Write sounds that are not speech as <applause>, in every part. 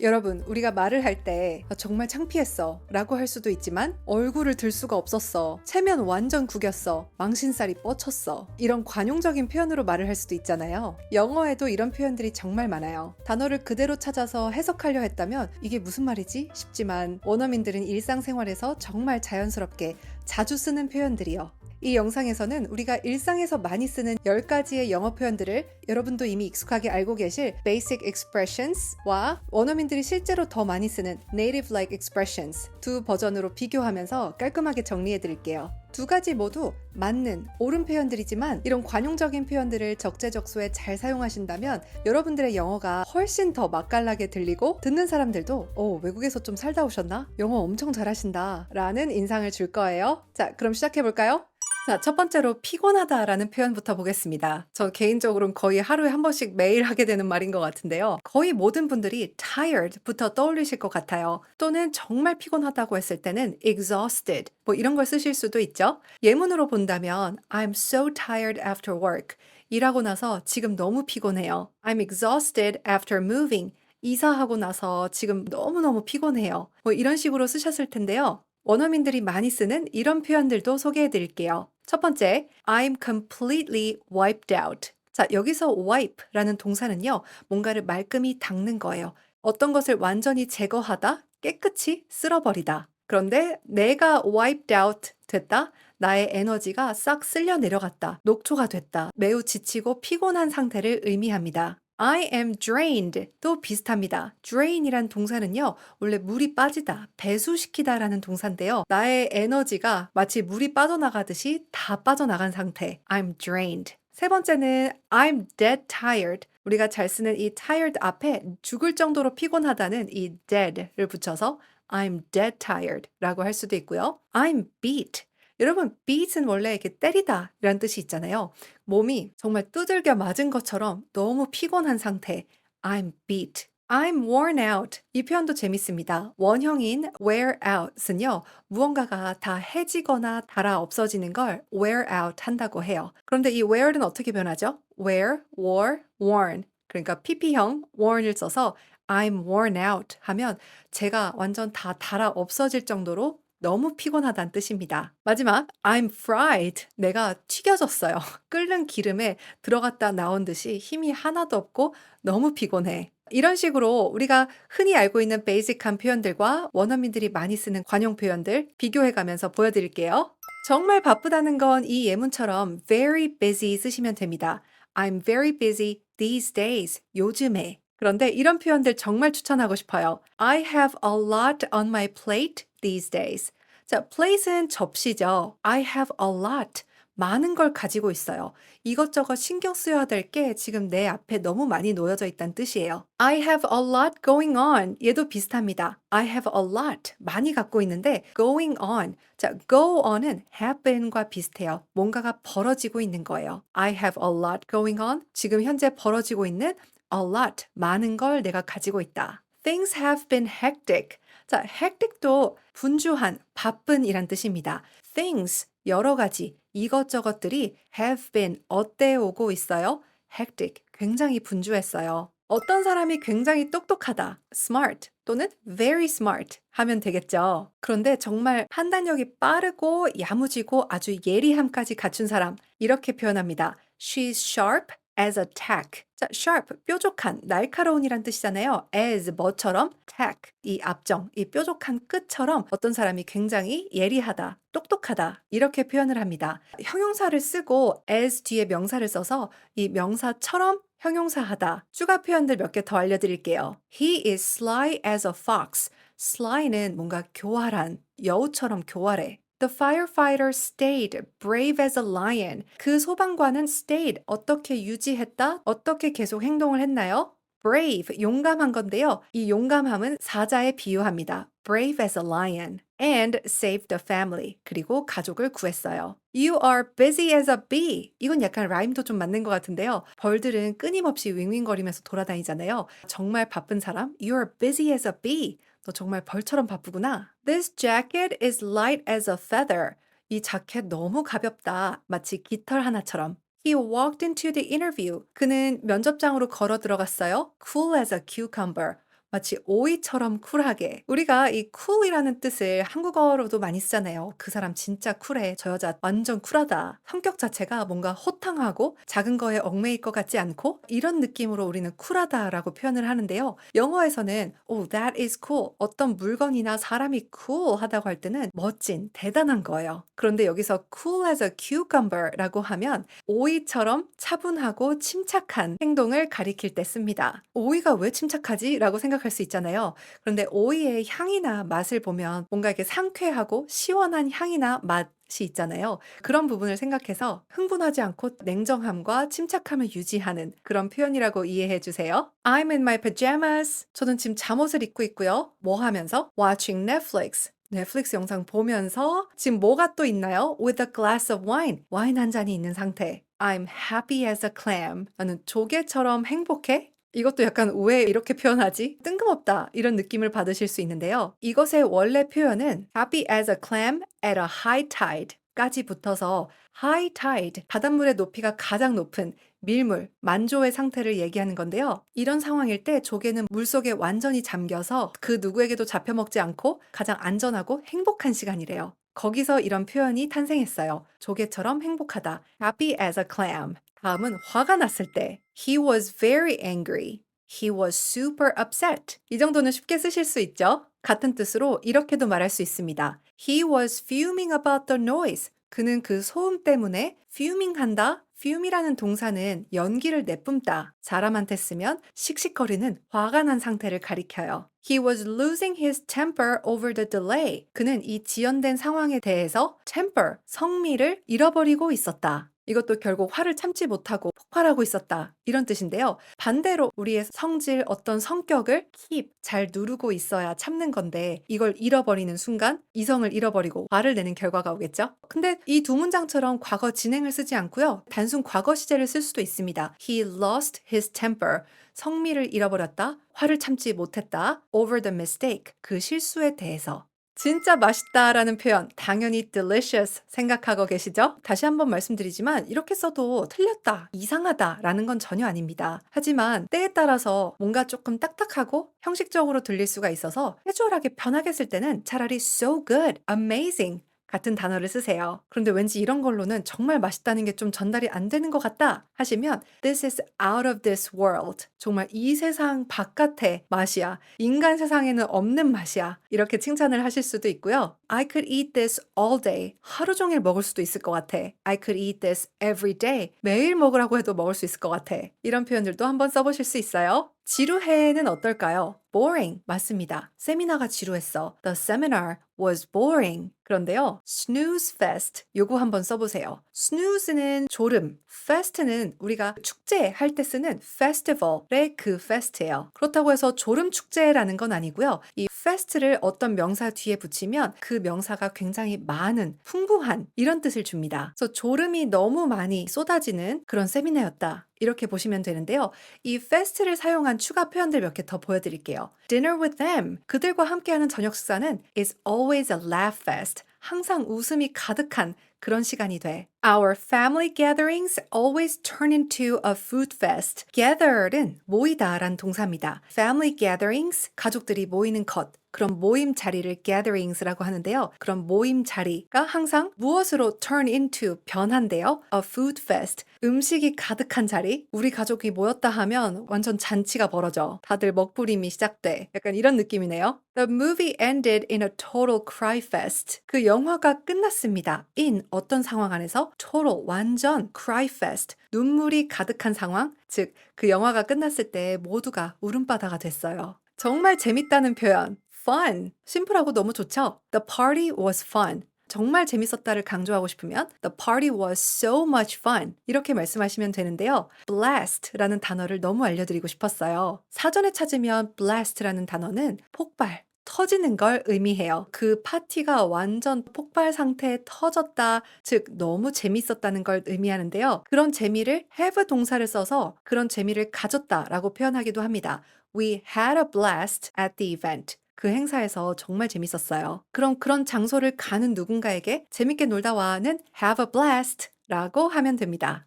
여러분, 우리가 말을 할 때 정말 창피했어 라고 할 수도 있지만 얼굴을 들 수가 없었어. 체면 완전 구겼어. 망신살이 뻗쳤어. 이런 관용적인 표현으로 말을 할 수도 있잖아요. 영어에도 이런 표현들이 정말 많아요. 단어를 그대로 찾아서 해석하려 했다면 이게 무슨 말이지? 싶지만 원어민들은 일상생활에서 정말 자연스럽게 자주 쓰는 표현들이요. 이 영상에서는 우리가 일상에서 많이 쓰는 10가지의 영어 표현들을 여러분도 이미 익숙하게 알고 계실 basic expressions와 원어민들이 실제로 더 많이 쓰는 native like expressions 두 버전으로 비교하면서 깔끔하게 정리해 드릴게요. 두 가지 모두 맞는 옳은 표현들이지만 이런 관용적인 표현들을 적재적소에 잘 사용하신다면 여러분들의 영어가 훨씬 더 맛깔나게 들리고 듣는 사람들도 어, 외국에서 좀 살다 오셨나? 영어 엄청 잘하신다 라는 인상을 줄 거예요. 자, 그럼 시작해 볼까요? 자, 첫 번째로 피곤하다라는 표현부터 보겠습니다. 저 개인적으로는 거의 하루에 한 번씩 매일 하게 되는 말인 것 같은데요. 거의 모든 분들이 tired부터 떠올리실 것 같아요. 또는 정말 피곤하다고 했을 때는 exhausted 뭐 이런 걸 쓰실 수도 있죠. 예문으로 본다면 I'm so tired after work 일하고 나서 지금 너무 피곤해요. I'm exhausted after moving 이사하고 나서 지금 너무너무 피곤해요. 뭐 이런 식으로 쓰셨을 텐데요. 원어민들이 많이 쓰는 이런 표현들도 소개해 드릴게요. 첫 번째, I'm completely wiped out. 자, 여기서 wipe라는 동사는요, 뭔가를 말끔히 닦는 거예요. 어떤 것을 완전히 제거하다, 깨끗이 쓸어버리다. 그런데 내가 wiped out 됐다? 나의 에너지가 싹 쓸려 내려갔다. 녹초가 됐다. 매우 지치고 피곤한 상태를 의미합니다. I am drained 또 비슷합니다. drain이란 동사는요, 원래 물이 빠지다, 배수시키다 라는 동사인데요. 나의 에너지가 마치 물이 빠져나가듯이 다 빠져나간 상태. I'm drained. 세 번째는 I'm dead tired. 우리가 잘 쓰는 이 tired 앞에 죽을 정도로 피곤하다는 이 dead를 붙여서 I'm dead tired 라고 할 수도 있고요. I'm beat. 여러분, beat은 원래 이렇게 때리다 라는 뜻이 있잖아요. 몸이 정말 두들겨 맞은 것처럼 너무 피곤한 상태. I'm beat. I'm worn out. 이 표현도 재밌습니다. 원형인 wear out은요, 무언가가 다 해지거나 달아 없어지는 걸 wear out 한다고 해요. 그런데 이 wear는 어떻게 변하죠? wear, wore, worn. 그러니까 pp형 worn을 써서 I'm worn out 하면 제가 완전 다 달아 없어질 정도로 너무 피곤하다는 뜻입니다. 마지막, I'm fried. 내가 튀겨졌어요. <laughs> 끓는 기름에 들어갔다 나온 듯이 힘이 하나도 없고 너무 피곤해. 이런 식으로 우리가 흔히 알고 있는 베이직한 표현들과 원어민들이 많이 쓰는 관용 표현들 비교해 가면서 보여드릴게요. 정말 바쁘다는 건 이 예문처럼 very busy 쓰시면 됩니다. I'm very busy these days. 요즘에. 그런데 이런 표현들 정말 추천하고 싶어요. I have a lot on my plate these days. 자, plate은 접시죠. I have a lot. 많은 걸 가지고 있어요. 이것저것 신경 쓰여야 될 게 지금 내 앞에 너무 많이 놓여져 있다는 뜻이에요. I have a lot going on. 얘도 비슷합니다. I have a lot. 많이 갖고 있는데 going on. 자, go on은 have been과 비슷해요. 뭔가가 벌어지고 있는 거예요. I have a lot going on. 지금 현재 벌어지고 있는 a lot. 많은 걸 내가 가지고 있다. Things have been hectic. 자, hectic도 분주한, 바쁜 이란 뜻입니다. things, 여러 가지, 이것저것들이 have been, 어때 오고 있어요? hectic, 굉장히 분주했어요. 어떤 사람이 굉장히 똑똑하다, smart 또는 very smart 하면 되겠죠. 그런데 정말 판단력이 빠르고 야무지고 아주 예리함까지 갖춘 사람, 이렇게 표현합니다. She's sharp as a tack. 자, sharp, 뾰족한, 날카로운이란 뜻이잖아요. as, 뭐처럼, tack, 이 앞정, 이 뾰족한 끝처럼 어떤 사람이 굉장히 예리하다, 똑똑하다, 이렇게 표현을 합니다. 형용사를 쓰고 as 뒤에 명사를 써서 이 명사처럼 형용사하다. 추가 표현들 몇 개 더 알려드릴게요. He is sly as a fox. sly는 뭔가 교활한, 여우처럼 교활해. The firefighter stayed brave as a lion. 그 소방관은 stayed 어떻게 유지했다? 어떻게 계속 행동을 했나요? brave 용감한 건데요. 이 용감함은 사자에 비유합니다. brave as a lion and saved the family. 그리고 가족을 구했어요. You are busy as a bee. 이건 약간 라임도 좀 맞는 것 같은데요. 벌들은 끊임없이 윙윙거리면서 돌아다니잖아요. 정말 바쁜 사람. You are busy as a bee. 너 정말 벌처럼 바쁘구나. This jacket is light as a feather. 이 자켓 너무 가볍다. 마치 깃털 하나처럼. He walked into the interview. 그는 면접장으로 걸어 들어갔어요. Cool as a cucumber. 마치 오이처럼 쿨하게. 우리가 이 cool이라는 뜻을 한국어로도 많이 쓰잖아요. 그 사람 진짜 쿨해. 저 여자 완전 쿨하다. 성격 자체가 뭔가 호탕하고 작은 거에 얽매일 것 같지 않고 이런 느낌으로 우리는 쿨하다라고 표현을 하는데요. 영어에서는 oh that is cool. 어떤 물건이나 사람이 cool하다고 할 때는 멋진, 대단한 거예요. 그런데 여기서 cool as a cucumber라고 하면 오이처럼 차분하고 침착한 행동을 가리킬 때 씁니다. 오이가 왜 침착하지? 라고 생각할 수 있잖아요. 그런데 오이의 향이나 맛을 보면 뭔가 이렇게 상쾌하고 시원한 향이나 맛 이 있잖아요. 그런 부분을 생각해서 흥분하지 않고 냉정함과 침착함을 유지하는 그런 표현이라고 이해해 주세요. I'm in my pajamas. 저는 지금 잠옷을 입고 있고요. 뭐 하면서? Watching Netflix. 넷플릭스 영상 보면서 지금 뭐가 또 있나요? With a glass of wine. 와인 한 잔이 있는 상태. I'm happy as a clam. 나는 조개처럼 행복해. 이것도 약간 왜 이렇게 표현하지? 뜬금없다. 이런 느낌을 받으실 수 있는데요. 이것의 원래 표현은 happy as a clam at a high tide 까지 붙어서 high tide, 바닷물의 높이가 가장 높은 밀물, 만조의 상태를 얘기하는 건데요. 이런 상황일 때 조개는 물속에 완전히 잠겨서 그 누구에게도 잡혀먹지 않고 가장 안전하고 행복한 시간이래요. 거기서 이런 표현이 탄생했어요. 조개처럼 행복하다. happy as a clam. 다음은 화가 났을 때 he was very angry. He was super upset. 이 정도는 쉽게 쓰실 수 있죠? 같은 뜻으로 이렇게도 말할 수 있습니다. He was fuming about the noise. 그는 그 소음 때문에 fuming 한다. fume이라는 동사는 연기를 내뿜다. 사람한테 쓰면 씩씩거리는 화가 난 상태를 가리켜요. He was losing his temper over the delay. 그는 이 지연된 상황에 대해서 temper, 성미를 잃어버리고 있었다. 이것도 결국 화를 참지 못하고 폭발하고 있었다. 이런 뜻인데요. 반대로 우리의 성질, 어떤 성격을 keep, 잘 누르고 있어야 참는 건데 이걸 잃어버리는 순간 이성을 잃어버리고 화를 내는 결과가 오겠죠? 근데 이 두 문장처럼 과거 진행을 쓰지 않고요. 단순 과거 시제를 쓸 수도 있습니다. He lost his temper. 성미를 잃어버렸다. 화를 참지 못했다. over the mistake. 그 실수에 대해서. 진짜 맛있다라는 표현 당연히 delicious 생각하고 계시죠? 다시 한번 말씀드리지만 이렇게 써도 틀렸다, 이상하다라는 건 전혀 아닙니다. 하지만 때에 따라서 뭔가 조금 딱딱하고 형식적으로 들릴 수가 있어서 캐주얼하게 편하게 쓸 때는 차라리 so good, amazing 같은 단어를 쓰세요. 그런데 왠지 이런 걸로는 정말 맛있다는 게 좀 전달이 안 되는 것 같다 하시면 This is out of this world. 정말 이 세상 바깥의 맛이야. 인간 세상에는 없는 맛이야. 이렇게 칭찬을 하실 수도 있고요. I could eat this all day. 하루 종일 먹을 수도 있을 것 같아. I could eat this every day. 매일 먹으라고 해도 먹을 수 있을 것 같아. 이런 표현들도 한번 써보실 수 있어요. 지루해는 어떨까요? boring 맞습니다. 세미나가 지루했어. The seminar was boring. 그런데요, snooze fest 요거 한번 써보세요. snooze는 졸음, fest는 우리가 축제 할 때 쓰는 festival의 그 fest예요. 그렇다고 해서 졸음 축제라는 건 아니고요. 이 fest를 어떤 명사 뒤에 붙이면 그 명사가 굉장히 많은, 풍부한 이런 뜻을 줍니다. 그래서 졸음이 너무 많이 쏟아지는 그런 세미나였다. 이렇게 보시면 되는데요. 이 fest를 사용한 추가 표현들 몇 개 더 보여드릴게요. Dinner with them. 그들과 함께하는 저녁 식사는 is always a laugh fest. 항상 웃음이 가득한 그런 시간이 돼. Our family gatherings always turn into a food fest. gather는 모이다란 동사입니다. Family gatherings, 가족들이 모이는 것. 그런 모임 자리를 gatherings라고 하는데요. 그런 모임 자리가 항상 무엇으로 turn into 변한대요. A food fest. 음식이 가득한 자리. 우리 가족이 모였다 하면 완전 잔치가 벌어져. 다들 먹부림이 시작돼. 약간 이런 느낌이네요. The movie ended in a total cry fest. 그 영화가 끝났습니다. in 어떤 상황 안에서 total 완전 cry fest. 눈물이 가득한 상황. 즉 그 영화가 끝났을 때 모두가 울음바다가 됐어요. 정말 재밌다는 표현. fun. 심플하고 너무 좋죠? The party was fun. 정말 재밌었다를 강조하고 싶으면 The party was so much fun. 이렇게 말씀하시면 되는데요. blast라는 단어를 너무 알려드리고 싶었어요. 사전에 찾으면 blast라는 단어는 폭발, 터지는 걸 의미해요. 그 파티가 완전 폭발 상태에 터졌다. 즉, 너무 재밌었다는 걸 의미하는데요. 그런 재미를 have 동사를 써서 그런 재미를 가졌다라고 표현하기도 합니다. We had a blast at the event. 그 행사에서 정말 재밌었어요. 그럼 그런 장소를 가는 누군가에게 재밌게 놀다 와는 have a blast 라고 하면 됩니다.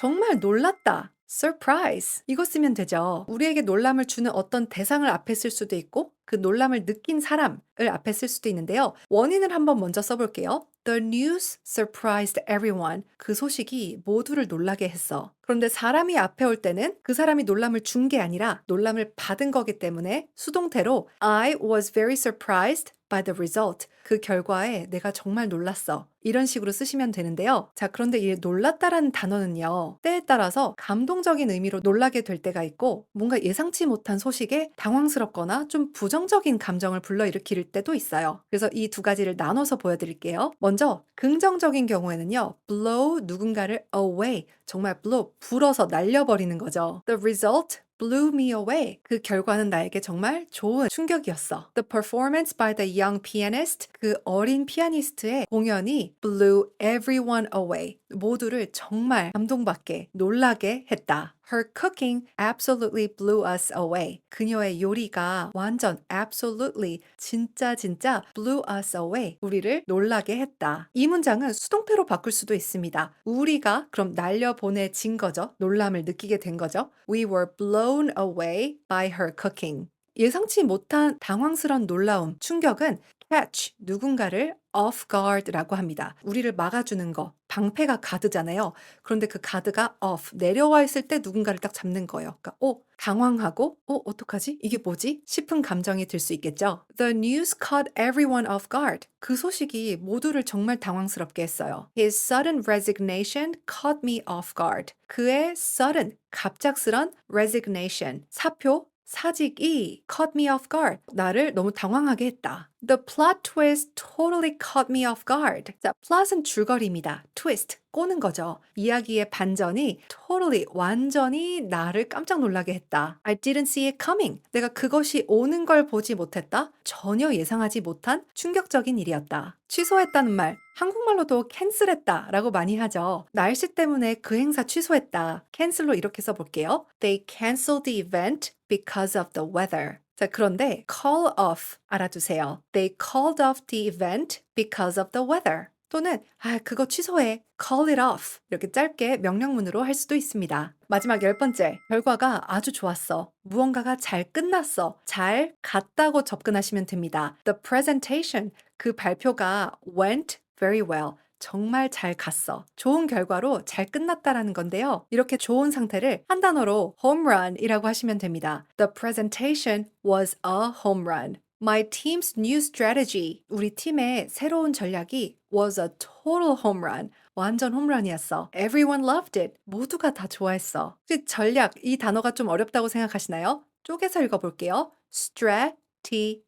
정말 놀랐다. Surprise. 이거 쓰면 되죠. 우리에게 놀람을 주는 어떤 대상을 앞에 쓸 수도 있고 그 놀람을 느낀 사람을 앞에 쓸 수도 있는데요. 원인을 한번 먼저 써볼게요. The news surprised everyone. 그 소식이 모두를 놀라게 했어. 그런데 사람이 앞에 올 때는 그 사람이 놀람을 준 게 아니라 놀람을 받은 거기 때문에 수동태로 I was very surprised by the result. 그 결과에 내가 정말 놀랐어. 이런 식으로 쓰시면 되는데요. 자, 그런데 이 놀랐다라는 단어는요. 때에 따라서 감동적인 의미로 놀라게 될 때가 있고 뭔가 예상치 못한 소식에 당황스럽거나 좀 부정적인 감정을 불러일으킬 때도 있어요. 그래서 이 두 가지를 나눠서 보여드릴게요. 먼저 긍정적인 경우에는요. blow 누군가를 away 정말 blow 불어서 날려버리는 거죠. The result blew me away. 그 결과는 나에게 정말 좋은 충격이었어. The performance by the young pianist. 그 어린 피아니스트의 공연이 blew everyone away. 모두를 정말 감동받게, 놀라게 했다. Her cooking absolutely blew us away. 그녀의 요리가 완전 absolutely 진짜 진짜 blew us away. 우리를 놀라게 했다. 이 문장은 수동태로 바꿀 수도 있습니다. 우리가 그럼 날려 보내진 거죠. 놀람을 느끼게 된 거죠. We were blown away by her cooking. 예상치 못한 당황스런 놀라움, 충격은 catch, 누군가를 off guard라고 합니다. 우리를 막아주는 거, 방패가 가드잖아요. 그런데 그 가드가 off, 내려와 있을 때 누군가를 딱 잡는 거예요. 그러니까 어, 당황하고 어, 어떡하지? 이게 뭐지? 싶은 감정이 들 수 있겠죠. The news caught everyone off guard. 그 소식이 모두를 정말 당황스럽게 했어요. His sudden resignation caught me off guard. 그의 sudden, 갑작스런 resignation, 사표, 사직이 caught me off guard. 나를 너무 당황하게 했다. The plot twist totally caught me off guard. 자, plot은 줄거리입니다. twist, 꼬는 거죠. 이야기의 반전이 totally, 완전히 나를 깜짝 놀라게 했다. I didn't see it coming. 내가 그것이 오는 걸 보지 못했다. 전혀 예상하지 못한 충격적인 일이었다. 취소했다는 말, 한국말로도 캔슬했다 라고 많이 하죠. 날씨 때문에 그 행사 취소했다. 캔슬로 이렇게 써볼게요. They canceled the event because of the weather. 자, 그런데 call off 알아두세요. They called off the event because of the weather. 또는 아, 그거 취소해. call it off. 이렇게 짧게 명령문으로 할 수도 있습니다. 마지막 열 번째. 결과가 아주 좋았어. 무언가가 잘 끝났어. 잘 갔다고 접근하시면 됩니다. The presentation. 그 발표가 went very well. 정말 잘 갔어. 좋은 결과로 잘 끝났다라는 건데요. 이렇게 좋은 상태를 한 단어로 run이라고 하시면 됩니다. The presentation was a home run. My team's new strategy. 우리 팀의 새로운 전략이 was a total home run. 완전 홈런이었어. Everyone loved it. 모두가 다 좋아했어. 전략 이 단어가 좀 어렵다고 생각하시나요? 쪼개서 읽어볼게요. strategy,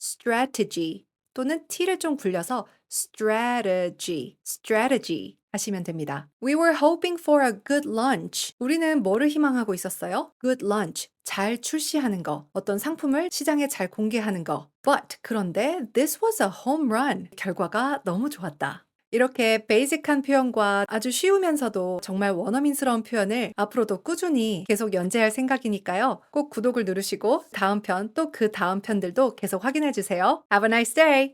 strategy 또는 t를 좀 굴려서 strategy, strategy 하시면 됩니다. We were hoping for a good lunch. 우리는 뭐를 희망하고 있었어요? Good lunch. 잘 출시하는 거. 어떤 상품을 시장에 잘 공개하는 거. But 그런데 this was a home run. 결과가 너무 좋았다. 이렇게 베이직한 표현과 아주 쉬우면서도 정말 원어민스러운 표현을 앞으로도 꾸준히 계속 연재할 생각이니까요. 꼭 구독을 누르시고 다음 편 또 그 다음 편들도 계속 확인해 주세요. Have a nice day!